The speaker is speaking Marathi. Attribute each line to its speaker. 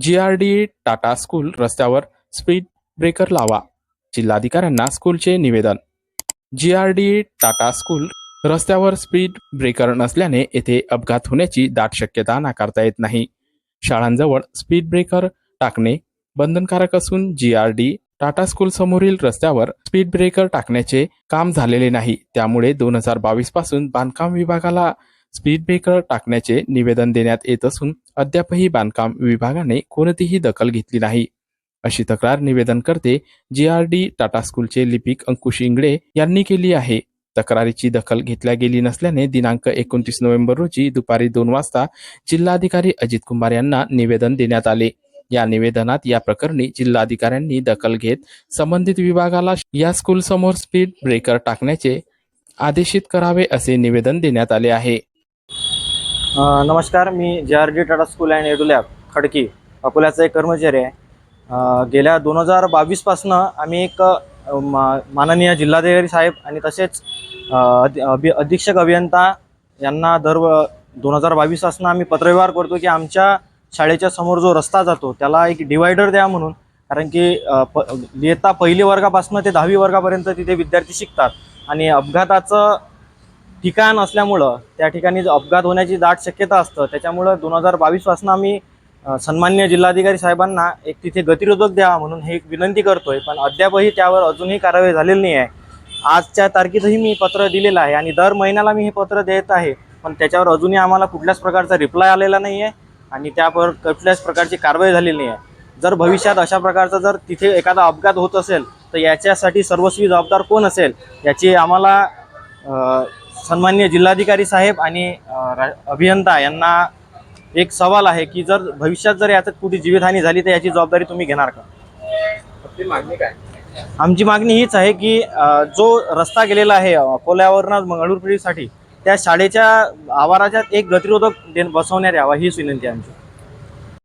Speaker 1: G R D Tata school रस्त्यावर स्पीड ब्रेकर लावा. जिल्हाधिकाऱ्यांना स्कूलचे निवेदन. G R D Tata school रस्त्यावर स्पीड ब्रेकर नसल्याने येथे अपघात होण्याची दाट शक्यता नाकारता येत नाही. शाळांजवळ स्पीड ब्रेकर टाकणे बंधनकारक असून G R D Tata school समोरील रस्त्यावर स्पीड ब्रेकर टाकण्याचे काम झालेले नाही. त्यामुळे दोन हजार बावीसपासून बांधकाम विभागाला स्पीड ब्रेकर टाकण्याचे निवेदन देण्यात येत असून अद्यापही बांधकाम विभागाने कोणतीही दखल घेतली नाही. अशी तक्रार निवेदन करते जी आर डी टाटा स्कूलचे लिपिक अंकुश इंगळे यांनी केली आहे. तक्रारीची दखल घेतल्या गेली नसल्याने दिनांक एकोणतीस नोव्हेंबर रोजी दुपारी दोन वाजता जिल्हाधिकारी अजित कुमार यांना निवेदन देण्यात आले. या निवेदनात या प्रकरणी जिल्हाधिकाऱ्यांनी दखल घेत संबंधित विभागाला या स्कूल समोर स्पीड ब्रेकर टाकण्याचे आदेशित करावे असे निवेदन देण्यात आले आहे.
Speaker 2: नमस्कार मी J R D Tata school and Edulab Khadki अकोल्याचा एक कर्मचारी आहे. गेल्या दोन हजार बावीसपासनं आम्ही एक मा माननीय जिल्हाधिकारी साहेब आणि तसेच अधि- अभि अधीक्षक अभियंता यांना दर दोन हजार बावीसपासनं आम्ही पत्रव्यवहार करतो की आमच्या शाळेच्या समोर जो रस्ता जातो त्याला एक डिवायडर द्या म्हणून. कारण की अ, इयत्ता पहिली वर्गापासून ते दहावी वर्गापर्यंत तिथे विद्यार्थी शिकतात. आणि अपघाताचं ठिकाण असल्यामुळं त्या ठिकाणी अपघात होण्याची दाट शक्यता असतं त्याच्यामुळं दोन हजार बावीसपासून आम्ही सन्मान्य जिल्हाधिकारी साहेबांना एक तिथे गतिरोधक द्यावा म्हणून हे एक विनंती करतोय. पण अद्यापही त्यावर अजूनही कारवाई झालेली नाही आहे. आजच्या तारखेतही मी पत्र दिलेलं आहे आणि दर महिन्याला मी हे पत्र देत आहे. पण त्याच्यावर अजूनही आम्हाला कुठल्याच प्रकारचा रिप्लाय आलेला नाही आहे आणि त्यावर कुठल्याच प्रकारची कारवाई झालेली नाही आहे. जर भविष्यात अशा प्रकारचा जर तिथे एखादा अपघात होत असेल तर याच्यासाठी सर्वस्वी जबाबदार कोण असेल याची आम्हाला अ, सन्माननीय जिल्हाधिकारी साहेब आणि अभियंता यांना एक सवाल आहे की जर भविष्यात जर याच्यात कुठे जीवितहानी झाली तर याची जबाबदारी तुम्ही घेणार का? आमची मागणी हीच आहे की जो रस्ता गेलेला आहे अकोल्यावरनं मंगळूर पिढीसाठी त्या शाळेच्या आवाराच्यात एक गतिरोधक बसवण्यात यावा हीच विनंती आहे आमची.